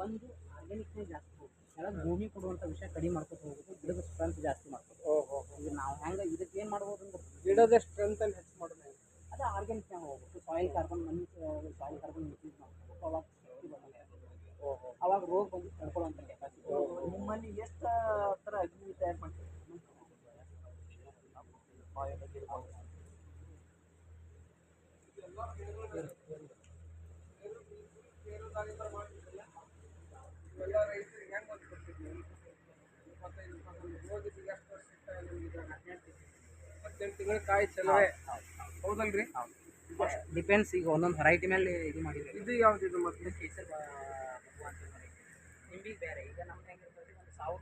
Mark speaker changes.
Speaker 1: ಒಂದು ಆರ್ಗ್ಯಾನಿಕ್ನೇ ಜಾಸ್ತಿ ಹೋಗುತ್ತೆ ಕೆಳಗೆ ಭೂಮಿ ಕೊಡುವಂಥ ವಿಷಯ ಕಡಿಮೆ ಮಾಡ್ಕೊತ ಹೋಗೋದು ಗಿಡದ ಸ್ಟ್ರೆಂತ್ ಜಾಸ್ತಿ ಮಾಡ್ಕೊತ
Speaker 2: ಗಿಡದ ಸ್ಟ್ರೆಂತ್ ಅನ್ನು ಹೆಚ್ಚು ಮಾಡೋದು
Speaker 1: ಅದೇ ಆರ್ಗ್ಯಾನಿಕ್ ಆರ್ಗ್ಯಾನಿಕ್ನಾಗ ಹೋಗ್ಬೇಕು ಸಾಯಿಲ್ ಕಾರ್ಬನ್ ಮಣ್ಣು ಸಾಯಿಲ್ ಕಾರ್ಬನ್ ಮಿಕ್ಸ್ ಮಾಡ್ಬೇಕು ಅವಾಗ ಶಕ್ತಿ ಅವಾಗ ರೋಗ ಬಂದು ಅಂತ ಕೆಪಾಸಿಟಿ
Speaker 2: ನಿಮ್ಮಲ್ಲಿ ಎಷ್ಟು ಥರ ಅಗ್ನಿ ತಯಾರು ಮಾಡ್ತೀವಿ ಎಲ್ಲ ರೈತರಿಗೆ ಹೆಂಗೆ ಅಂತ ಕೊಡ್ತಿದ್ವಿ ಇಪ್ಪತ್ತೈದು ಇಪ್ಪತ್ತೊಂದು ಹೋಗಿದ್ದು ಎಷ್ಟು ವರ್ಷ ಸಿಗ್ತಾ ಇದೆ ಹದಿನೆಂಟು ತಿಂಗಳ ಕಾಯಿ ಚಲೋವೆ. ಹೌದಲ್ರಿ?
Speaker 1: ಡಿಪೆಂಡ್ಸ್ ಈಗ ಒಂದೊಂದು ವೆರೈಟಿ ಮೇಲೆ ಇದು ಮಾಡಿದ್ದೀವಿ
Speaker 2: ಇದು ಯಾವ್ದು ಇದು ಮತ್ತೆ?
Speaker 1: ಕೇಸರ್ ನಿಂಬಿ ಬೇರೆ. ಈಗ ನಮ್ದು ಹೆಂಗಿರ್ತದೆ ಒಂದು ಸಾವಿರ